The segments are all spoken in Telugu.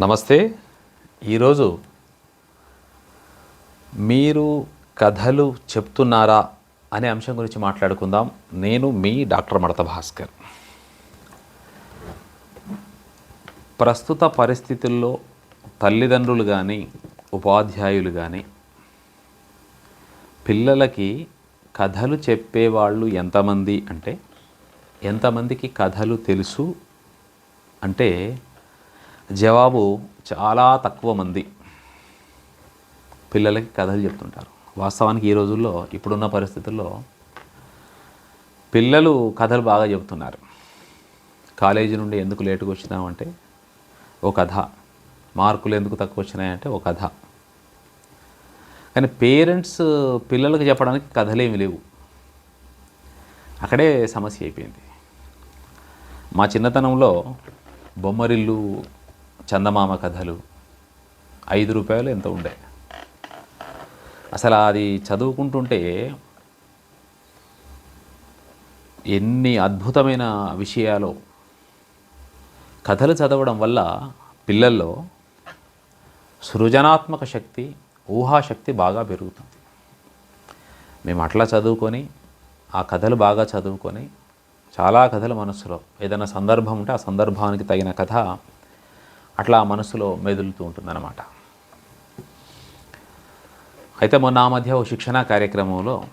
నమస్తే. ఈరోజు మీరు కథలు చెప్తున్నారా అనే అంశం గురించి మాట్లాడుకుందాం. నేను మీ డాక్టర్ మడత భాస్కర్. ప్రస్తుత పరిస్థితుల్లో తల్లిదండ్రులు కానీ ఉపాధ్యాయులు కానీ పిల్లలకి కథలు చెప్పేవాళ్ళు ఎంతమంది అంటే ఎంతమందికి కథలు తెలుసు అంటే జవాబు చాలా తక్కువ మంది పిల్లలకి కథలు చెప్తుంటారు. వాస్తవానికి ఈ రోజుల్లో ఇప్పుడున్న పరిస్థితుల్లో పిల్లలు కథలు బాగా చెబుతున్నారు. కాలేజీ నుండి ఎందుకు లేటుగా వచ్చినామంటే ఓ కథ. మార్కులు ఎందుకు తక్కువ వచ్చినాయంటే ఓ కథ. కానీ పేరెంట్స్ పిల్లలకు చెప్పడానికి కథలేమి లేవు. అక్కడే సమస్య అయిపోయింది. మా చిన్నతనంలో బొమ్మరిల్లు చందమామ కథలు. ఐదు రూపాయలు ఎంత ఉండే? అసలు అది చదువుకుంటుంటే ఎన్ని అద్భుతమైన విషయాలు. కథలు చదవడం వల్ల పిల్లల్లో సృజనాత్మక శక్తి ఊహాశక్తి బాగా పెరుగుతుంది. మేము అట్లా చదువుకొని ఆ కథలు బాగా చదువుకొని చాలా కథలు మనసులో ఏదైనా సందర్భం ఉంటే ఆ సందర్భానికి తగిన కథ అట్లా మనసులో మెదులుతూ ఉంటుందన్నమాట. అయితే మొన్న ఆ మధ్య ఒక శిక్షణ కార్యక్రమంలో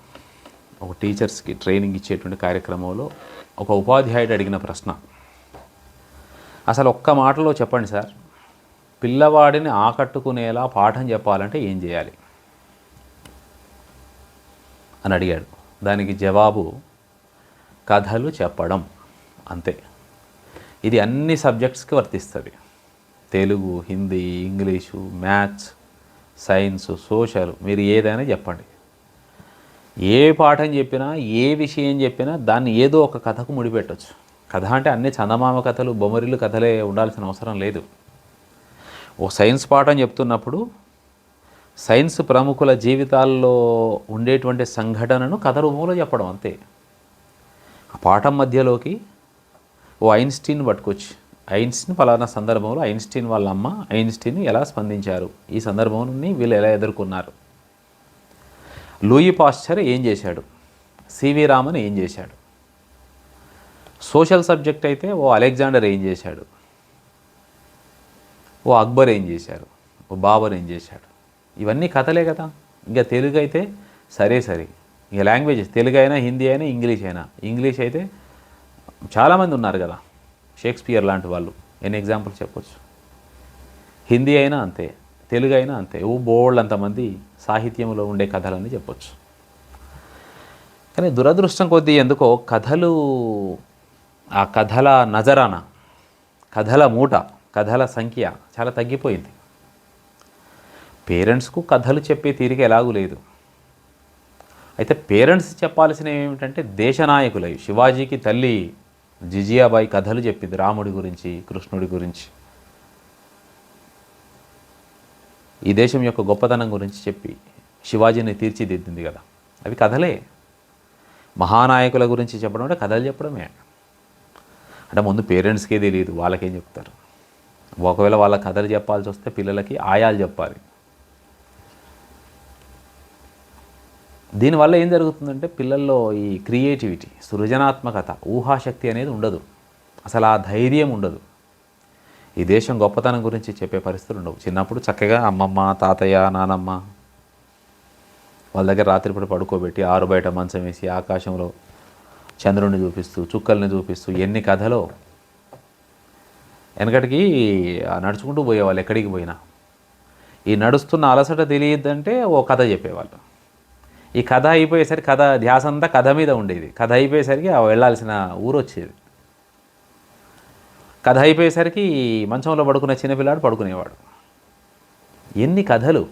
ఒక టీచర్స్కి ట్రైనింగ్ ఇచ్చేటువంటి కార్యక్రమంలో ఒక ఉపాధ్యాయుడు అడిగిన ప్రశ్న. అసలు ఒక్క మాటలో చెప్పండి సార్. పిల్లవాడిని ఆకట్టుకునేలా పాఠం చెప్పాలంటే ఏం చేయాలి? అని అడిగాడు. దానికి జవాబు కథలు చెప్పడం అంతే. ఇది అన్ని సబ్జెక్ట్స్కి వర్తిస్తుంది. Telugu Hindi English maths science social మీరు ఏదైనా చెప్పండి. ఏ పాఠం చెప్పినా ఏ విషయం చెప్పినా దాన్ని ఏదో ఒక కథకు ముడిపెట్టచ్చు. కథ అంటే అన్ని చందమామ కథలు బొమరిలు కథలే ఉండాల్సిన అవసరం లేదు. ఓ సైన్స్ పాఠం చెప్తున్నప్పుడు సైన్స్ ప్రముఖుల జీవితాల్లో ఉండేటువంటి సంఘటనను కథ రూపంలో చెప్పడం అంతే. ఆ పాఠం మధ్యలోకి ఓ ఐన్స్టీన్ పట్టుకొచ్చి ఐన్స్టీన్ ఫలానా సందర్భంలో ఐన్స్టీన్ వాళ్ళ అమ్మ ఐన్స్టీన్ ఎలా స్పందించారు? ఈ సందర్భాన్ని వీళ్ళు ఎలా ఎదుర్కొన్నారు? లూయి పాస్చర్ ఏం చేశాడు? సివి రామన్ ఏం చేశాడు? సోషల్ సబ్జెక్ట్ అయితే ఓ అలెగ్జాండర్ ఏం చేశాడు? ఓ అక్బర్ ఏం చేశారు? ఓ బాబర్ ఏం చేశాడు? ఇవన్నీ కథలే కదా. ఇంకా తెలుగు అయితే సరే సరే. ఇక లాంగ్వేజెస్ తెలుగు అయినా హిందీ అయినా ఇంగ్లీష్ అయినా. ఇంగ్లీష్ అయితే చాలామంది ఉన్నారు కదా. షేక్స్పియర్ లాంటి వాళ్ళు ఎన్ని ఎగ్జాంపుల్ చెప్పొచ్చు? హిందీ అయినా అంతే తెలుగు అయినా అంతే ఓ బోల్డ్ అంతమంది సాహిత్యంలో ఉండే కథలని చెప్పొచ్చు. కానీ దురదృష్టం కొద్దీ ఎందుకో కథలు ఆ కథల నజరాన కథల మూట కథల సంఖ్య చాలా తగ్గిపోయింది. పేరెంట్స్కు కథలు చెప్పే తీరిక ఎలాగూ లేదు. అయితే పేరెంట్స్ చెప్పాల్సినవి ఏమిటంటే దేశనాయకులవి శివాజీకి తల్లి జిజియాబాయి కథలు చెప్పింది రాముడి గురించి కృష్ణుడి గురించి. ఈ దేశం యొక్క గొప్పతనం గురించి చెప్పి శివాజీని తీర్చిదిద్దింది కదా. అవి కథలే. మహానాయకుల గురించి చెప్పడం అంటే కథలు చెప్పడమే. అంటే ముందు పేరెంట్స్కే తెలియదు వాళ్ళకేం చెప్తారు? ఒకవేళ వాళ్ళ కథలు చెప్పాల్సి వస్తే పిల్లలకి ఆయాలు చెప్పాలి. దీనివల్ల ఏం జరుగుతుందంటే పిల్లల్లో ఈ క్రియేటివిటీ సృజనాత్మకత ఊహాశక్తి అనేది ఉండదు. అసలు ఆ ధైర్యం ఉండదు. ఈ దేశం గొప్పతనం గురించి చెప్పే పరిస్థితులు ఉండవు. చిన్నప్పుడు చక్కగా అమ్మమ్మ తాతయ్య నానమ్మ వాళ్ళ దగ్గర రాత్రిపూట పడుకోబెట్టి ఆరు బయట మంచం వేసి ఆకాశంలో చంద్రుడిని చూపిస్తూ చుక్కల్ని చూపిస్తూ ఎన్ని కథలో వెనకటికి నడుచుకుంటూ పోయేవాళ్ళు ఎక్కడికి పోయినా. ఈ నడుస్తున్న అలసట తెలియద్దంటే ఓ కథ చెప్పేవాళ్ళు. ఈ కథ అయిపోయేసరికి కథ ధ్యాస అంతా కథ మీద ఉండేది. కథ అయిపోయేసరికి ఆ వెళ్ళాల్సిన ఊరు వచ్చేది. కథ అయిపోయేసరికి మంచంలో పడుకునే చిన్నపిల్లాడు పడుకునేవాడు. ఎన్ని కథలు?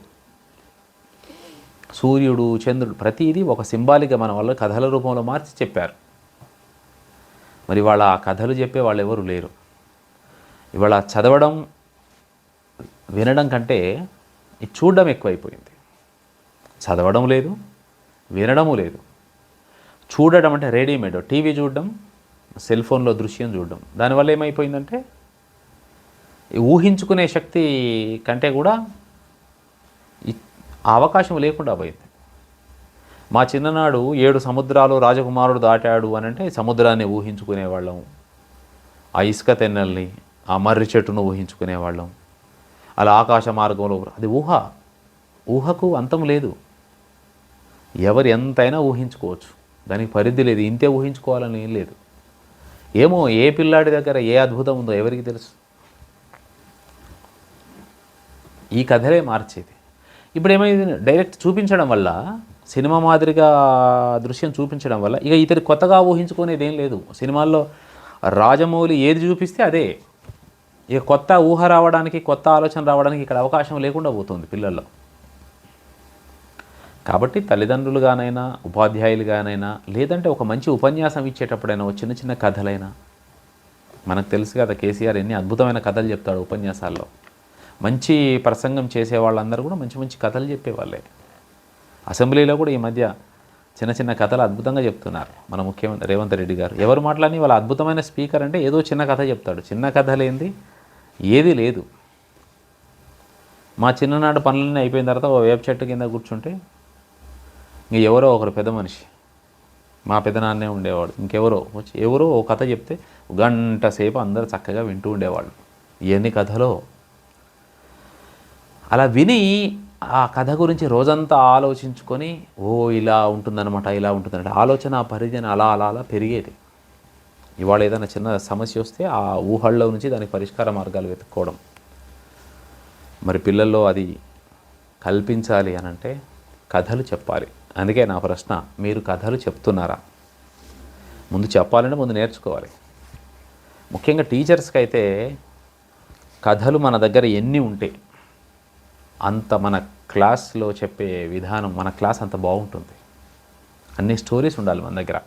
సూర్యుడు చంద్రుడు ప్రతిదీ ఒక సింబాలిక్గా మన వాళ్ళు కథల రూపంలో మార్చి చెప్పారు. మరి వాళ్ళ ఆ కథలు చెప్పే వాళ్ళు ఎవరు లేరు. ఇవాళ చదవడం వినడం కంటే చూడడం ఎక్కువైపోయింది. చదవడం లేదు వినడము లేదు. చూడడం అంటే రెడీమేడ్ టీవీ చూడడం సెల్ ఫోన్లో దృశ్యం చూడడం. దానివల్ల ఏమైపోయిందంటే ఊహించుకునే శక్తి కంటే కూడా అవకాశం లేకుండా పోయింది. మా చిన్ననాడు ఏడు సముద్రాలు రాజకుమారుడు దాటాడు అని అంటే సముద్రాన్ని ఊహించుకునేవాళ్ళం. ఆ ఇసుక తెన్నెల్ని ఆ మర్రి చెట్టును ఊహించుకునేవాళ్ళం. అలా ఆకాశ మార్గంలో అది ఊహ. ఊహకు అంతం లేదు. ఎవరు ఎంతైనా ఊహించుకోవచ్చు. దానికి పరిధి లేదు. ఇంతే ఊహించుకోవాలని ఏం లేదు. ఏమో ఏ పిల్లాడి దగ్గర ఏ అద్భుతం ఉందో ఎవరికి తెలుసు? ఈ కథలే మార్చేది. ఇప్పుడు ఏమైంది? డైరెక్ట్ చూపించడం వల్ల సినిమా మాదిరిగా దృశ్యం చూపించడం వల్ల ఇక ఇతరు కొత్తగా ఊహించుకునేది ఏం లేదు. సినిమాల్లో రాజమౌళి ఏది చూపిస్తే అదే. ఇక కొత్త ఊహ రావడానికి కొత్త ఆలోచన రావడానికి ఇక్కడ అవకాశం లేకుండా పోతుంది పిల్లల్లో. కాబట్టి తల్లిదండ్రులుగానైనా ఉపాధ్యాయులుగానైనా లేదంటే ఒక మంచి ఉపన్యాసం ఇచ్చేటప్పుడైనా ఒక చిన్న చిన్న కథలైనా. మనకు తెలుసు కదా కేసీఆర్ ఎన్ని అద్భుతమైన కథలు చెప్తాడు ఉపన్యాసాల్లో. మంచి ప్రసంగం చేసే వాళ్ళందరూ కూడా మంచి మంచి కథలు చెప్పేవాళ్ళే. అసెంబ్లీలో కూడా ఈ మధ్య చిన్న చిన్న కథలు అద్భుతంగా చెప్తున్నారు. మన ముఖ్యమంత్రి రేవంత్ రెడ్డి గారు. ఎవరు మాట్లాడి వాళ్ళ అద్భుతమైన స్పీకర్ అంటే ఏదో చిన్న కథ చెప్తాడు. చిన్న కథ లేనిది ఏది లేదు. మా చిన్ననాడు పనులన్నీ అయిపోయిన తర్వాత ఓ వేప చెట్టు కింద కూర్చుంటే ఇంక ఎవరో ఒకరు పెద్ద మనిషి. మా పెదనాన్నే ఉండేవాడు. ఇంకెవరో వచ్చి ఎవరో ఓ కథ చెప్తే గంట సేపు అందరూ చక్కగా వింటూ ఉండేవాళ్ళు. ఎన్ని కథలో? అలా విని ఆ కథ గురించి రోజంతా ఆలోచించుకొని ఓ ఇలా ఉంటుందన్నమాట ఇలా ఉంటుందన్నమాట. ఆలోచన పరిధి అలా అలా అలా పెరిగేది. ఇవాళ ఏదైనా చిన్న సమస్య వస్తే ఆ ఊహల్లో నుంచి దానికి పరిష్కార మార్గాలు వెతుక్కోవడం. మరి పిల్లల్లో అది కల్పించాలి అని అంటే కథలు చెప్పాలి. అందుకే నా ప్రశ్న మీరు కథలు చెప్తున్నారా? ముందు చెప్పాలంటే ముందు నేర్చుకోవాలి. ముఖ్యంగా టీచర్స్కి అయితే కథలు మన దగ్గర ఎన్ని ఉంటే అంత మన క్లాస్లో చెప్పే విధానం మన క్లాస్ అంత బాగుంటుంది. అన్ని స్టోరీస్ ఉండాలి మన దగ్గర.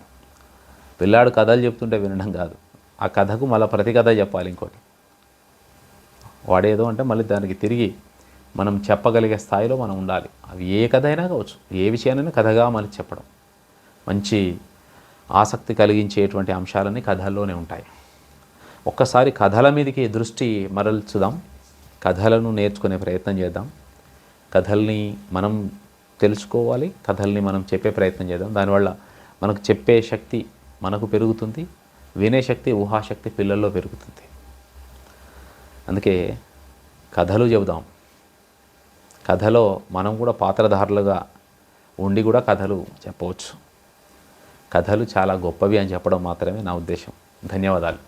పిల్లాడు కథలు చెప్తుంటే వినడం కాదు. ఆ కథకు మళ్ళీ ప్రతి కథ చెప్పాలి ఇంకోటి. వాడేదో అంటే మళ్ళీ దానికి తిరిగి మనం చెప్పగలిగే స్థాయిలో మనం ఉండాలి. అవి ఏ కథ అయినా కావచ్చు. ఏ విషయానైనా కథగా మళ్ళీ చెప్పడం. మంచి ఆసక్తి కలిగించేటువంటి అంశాలన్నీ కథల్లోనే ఉంటాయి. ఒక్కసారి కథల మీదకి దృష్టి మరల్చుదాం. కథలను నేర్చుకునే ప్రయత్నం చేద్దాం. కథల్ని మనం తెలుసుకోవాలి. కథల్ని మనం చెప్పే ప్రయత్నం చేద్దాం. దానివల్ల మనకు చెప్పే శక్తి మనకు పెరుగుతుంది. వినే శక్తి ఊహాశక్తి పిల్లల్లో పెరుగుతుంది. అందుకే కథలు చెబుదాం. కథలో మనం కూడా పాత్రధారులుగా ఉండి కూడా కథలు చెప్పవచ్చు. కథలు చాలా గొప్పవి అని చెప్పడం మాత్రమే నా ఉద్దేశం. ధన్యవాదాలు.